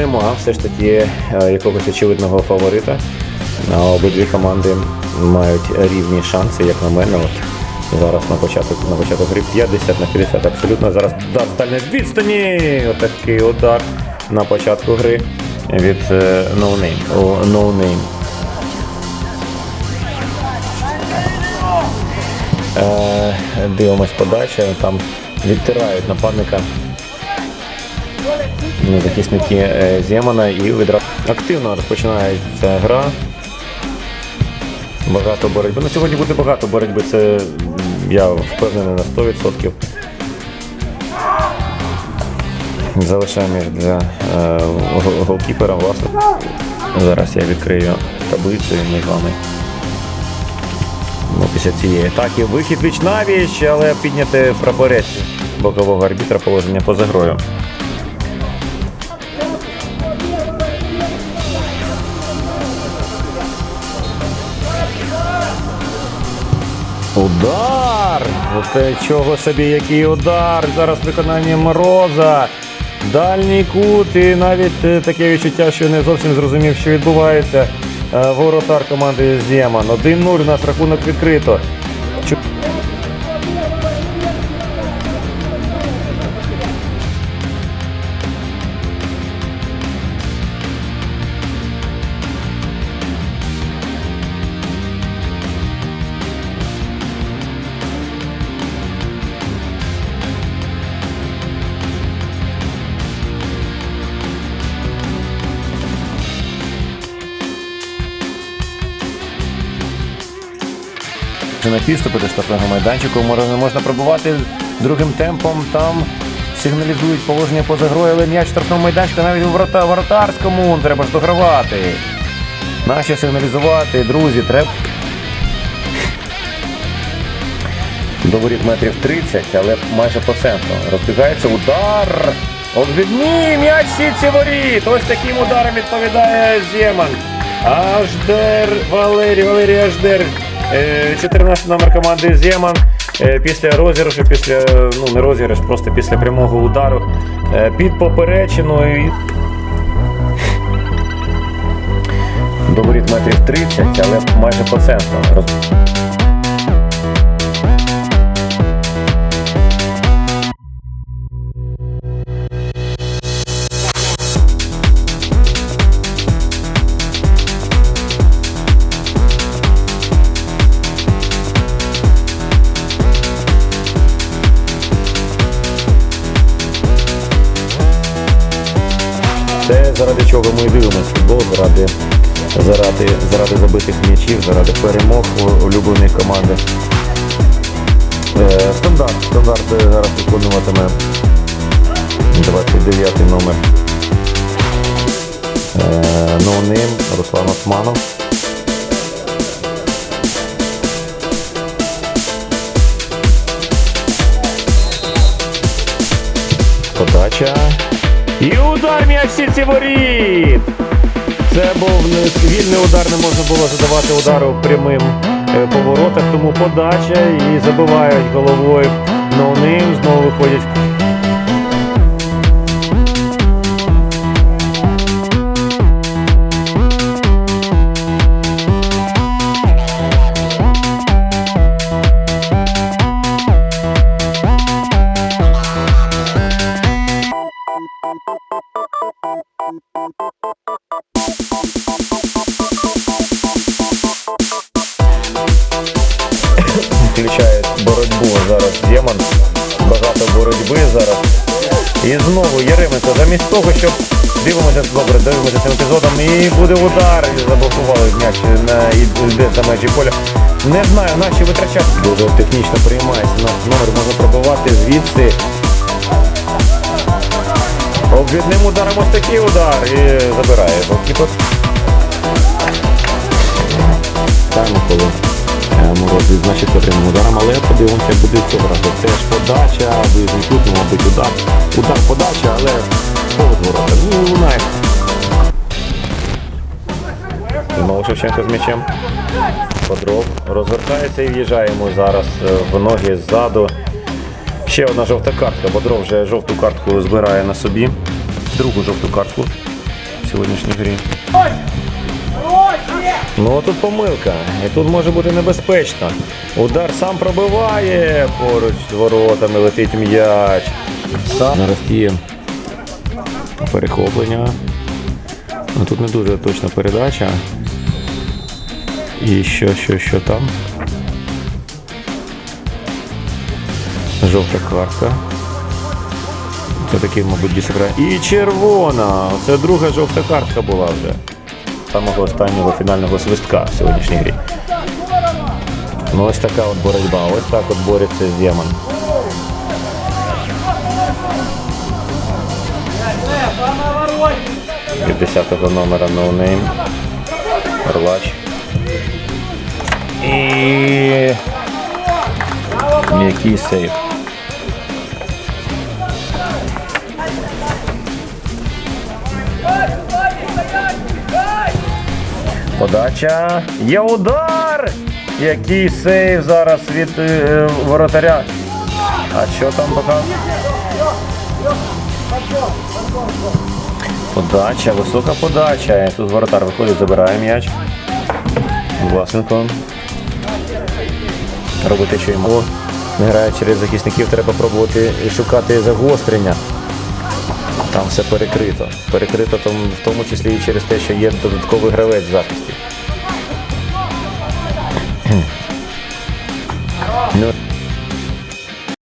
Нема все ж таки е, якогось очевидного фаворита. Обидві команди мають рівні шанси, як на мене. От зараз на початок на початок гри 50 на 50 абсолютно. Зараз з відстані. Отакий удар на початку гри від е, No Name. О, No Name. Е, дивимось подача, там відтирають нападника ну, захисники е, Земана і відразу активно розпочинається гра. Багато боротьби. Ну, сьогодні буде багато боротьби, це я впевнений на 100%. Залишаємо між для е, голкіпера власне. Зараз я відкрию таблицю і ми вами. Ну, після цієї атаки вихід віч навіч, але підняти прапорець бокового арбітра положення поза грою. Удар! Оце чого собі, який удар! Зараз виконання Мороза. Дальній кут і навіть е, таке відчуття, що не зовсім зрозумів, що відбувається. Е, Воротар команди Зєман. 1-0 у нас рахунок відкрито. На підступи до штрафного майданчику може можна пробувати другим темпом. Там сигналізують положення поза грою, але м'яч штрафного майданчика навіть у ворота воротарському треба ж догравати. Наші сигналізувати, друзі, треба. До воріт метрів 30, але майже по центру. Розбігається удар. Обвідний м'яч сітці воріт. Ось таким ударом відповідає Зєман. Аждер Валерій, Валерій Аждер. Е, 14 номер команди Зєман. Е, Після розіграшу, після, ну не розіграш, просто після прямого удару. е, Під поперечиною. До метрів 30, але майже по центру. Заради чого ми дивимося футбол, заради, заради, заради забитих м'ячів, заради перемог улюбленої команди. Е, стандарт. Стандарт е, зараз виконуватиме 29 номер. Е, ноунейм Руслан Османов. Подача. І удар м'яч ці воріт! Це був не вільний удар, не можна було задавати удару прямим е, поворотах, тому подача і забивають головою ноуним, знову виходять. Боротьби зараз. І знову Яременко, замість того, щоб дивимося добре, дивимося цим епізодом, і буде удар, і заблокували м'яч на і йде за межі поля. Не знаю, наші витрачати. Дуже технічно приймається наш номер, можна пробувати звідси. Обвідним ударом ось такий удар і забирає. Ставимо коли Мороз відзначиться прямим ударом, але подивимося, буде цього разу. Теж подача, виїзний ну, мабуть, удар. Удар подача, але повз ворота. Ну, лунає. Знову Шевченко з м'ячем. Подров розвертається і в'їжджає йому зараз е, в ноги ззаду. Ще одна жовта картка. Бодров вже жовту картку збирає на собі. Другу жовту картку. в сьогоднішній грі. Ну тут помилка. І тут може бути небезпечно. Удар сам пробиває поруч з воротами, летить м'яч. Зараз є перехоплення. Ну, тут не дуже точна передача. І що, що, що там? Жовта картка. Це такий, мабуть, дісграє. І червона. Це друга жовта картка була вже. Самого останнього фінального свистка в сьогоднішній грі. Ну ось така от боротьба. Ось так от бореться Земан. Від 10 номера ноунейм. Орлач. І який сейф. Подача. Є удар! Який сейв зараз від е, воротаря. А що там показує? Подача, висока подача. Тут воротар виходить, забирає м'яч. Власенко. Робити що йому. Не грає через захисників, треба пробувати шукати загострення. Там все перекрито. Перекрито в тому числі і через те, що є додатковий гравець захисті.